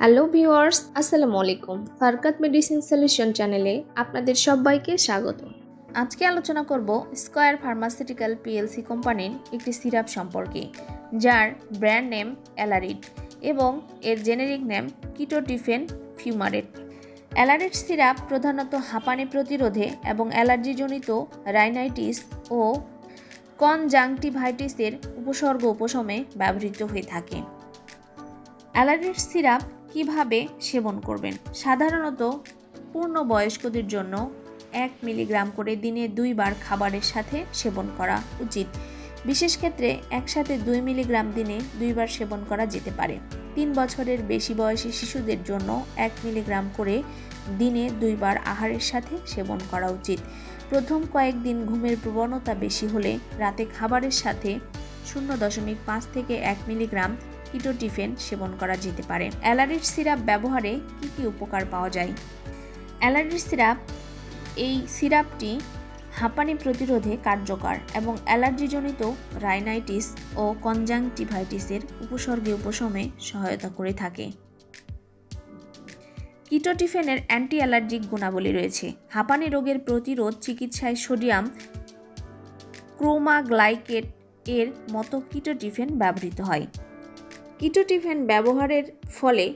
Hello viewers, আসসালামু আলাইকুম। ফারকাত medicine solution চ্যানেলে আপনাদের সবাইকে স্বাগত। আজকে আলোচনা করব স্কয়ার ফার্মাসিউটিক্যাল পিএলসি কোম্পানির একটি সিরাপ সম্পর্কে, যার ব্র্যান্ড নেম অ্যালারিড এবং এর generic name ketotifen fumarate. Alarid syrup প্রধানত হাঁপানি প্রতিরোধে এবং অ্যালার্জিজনিত রাইনাইটিস ও কনজাংটিভাইটিসের উপসর্গ উপশমে ব্যবহৃত হয়ে থাকে। অ্যালার্জির সিরাপ কীভাবে সেবন করবেন? সাধারণত পূর্ণবয়স্কদের জন্য এক মিলিগ্রাম করে দিনে দুইবার খাবারের সাথে সেবন করা উচিত। বিশেষ ক্ষেত্রে একসাথে দুই মিলিগ্রাম দিনে দুইবার সেবন করা যেতে পারে। তিন বছরের বেশি বয়সী শিশুদের জন্য এক মিলিগ্রাম করে দিনে দুইবার আহারের সাথে সেবন করা উচিত। প্রথম কয়েকদিন ঘুমের প্রবণতা বেশি হলে রাতে খাবারের সাথে শূন্য দশমিক পাঁচ থেকে এক মিলিগ্রাম কিটোটিফেন সেবন করা যেতে পারে। অ্যালার্জির সিরাপ ব্যবহারে কি কি উপকার পাওয়া যায়? অ্যালার্জির সিরাপ, এই সিরাপটি হাঁপানি প্রতিরোধে কার্যকর এবং অ্যালার্জিজনিত রাইনাইটিস ও কনজাংটিভাইটিসের উপসর্গে উপশমে সহায়তা করে থাকে। কিটোটিফেনের অ্যান্টি অ্যালার্জিক গুণাবলী রয়েছে। হাঁপানি রোগের প্রতিরোধ চিকিৎসায় সোডিয়াম ক্রোমাগ্লাইকেট এর মতো কিটোটিফেন ব্যবহৃত হয়। কিটোটিফেন ব্যবহারের ফলে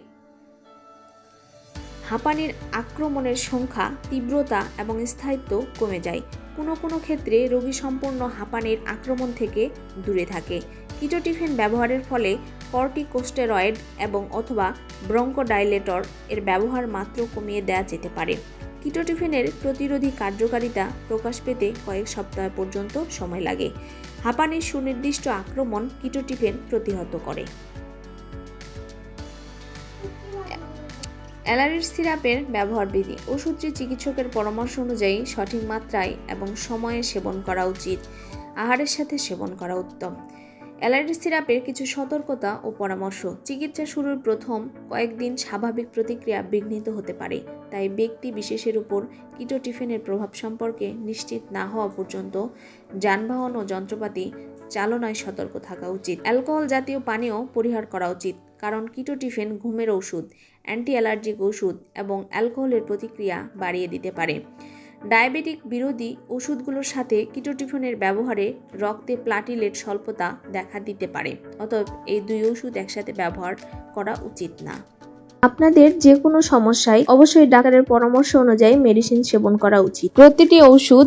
হাঁপানির আক্রমণের সংখ্যা, তীব্রতা এবং স্থায়িত্ব কমে যায়। কোনো কোনো ক্ষেত্রে রোগী সম্পূর্ণ হাঁপানির আক্রমণ থেকে দূরে থাকে। কিটোটিফেন ব্যবহারের ফলে কর্টিকোস্টেরয়েড এবং অথবা ব্রঙ্কোডাইলেটর এর ব্যবহার মাত্র কমিয়ে দেওয়া যেতে পারে। কিটোটিফেনের প্রতিরোধী কার্যকারিতা প্রকাশ পেতে কয়েক সপ্তাহ পর্যন্ত সময় লাগে। হাঁপানির সুনির্দিষ্ট আক্রমণ কিটোটিফেন প্রতিহত করে। অ্যালার্জির সিরাপের ব্যবহার বিধি ওষুধটি চিকিৎসকের পরামর্শ অনুযায়ী সঠিক মাত্রায় এবং সময়ে সেবন করা উচিত। আহারের সাথে সেবন করা উত্তম। অ্যালার্জি সিরাপের কিছু সতর্কতা ও পরামর্শ। চিকিৎসা শুরুর প্রথম কয়েকদিন স্বাভাবিক প্রতিক্রিয়া বিঘ্নিত হতে পারে, তাই ব্যক্তি বিশেষের উপর কিটোটিফেনের প্রভাব সম্পর্কে নিশ্চিত না হওয়া পর্যন্ত যানবাহন ও যন্ত্রপাতি চালনায় সতর্ক থাকা উচিত। অ্যালকোহল জাতীয় পানীয় পরিহার করা উচিত, কারণ কিটোটিফেন ঘুমের ওষুধ অ্যান্টি অ্যালার্জিক ওষুধ এবং অ্যালকোহলের প্রতিক্রিয়া বাড়িয়ে দিতে পারে। ডায়াবেটিক বিরোধী ওষুধগুলোর সাথে কিটোটিফেনের ব্যবহারে রক্তে প্লাটিলেট স্বল্পতা দেখা দিতে পারে, অতএব এই দুই ওষুধ একসাথে ব্যবহার করা উচিত না। আপনাদের যে কোনো সমস্যায় অবশ্যই ডাক্তারের পরামর্শ অনুযায়ী মেডিসিন সেবন করা উচিত। প্রতিটি ওষুধ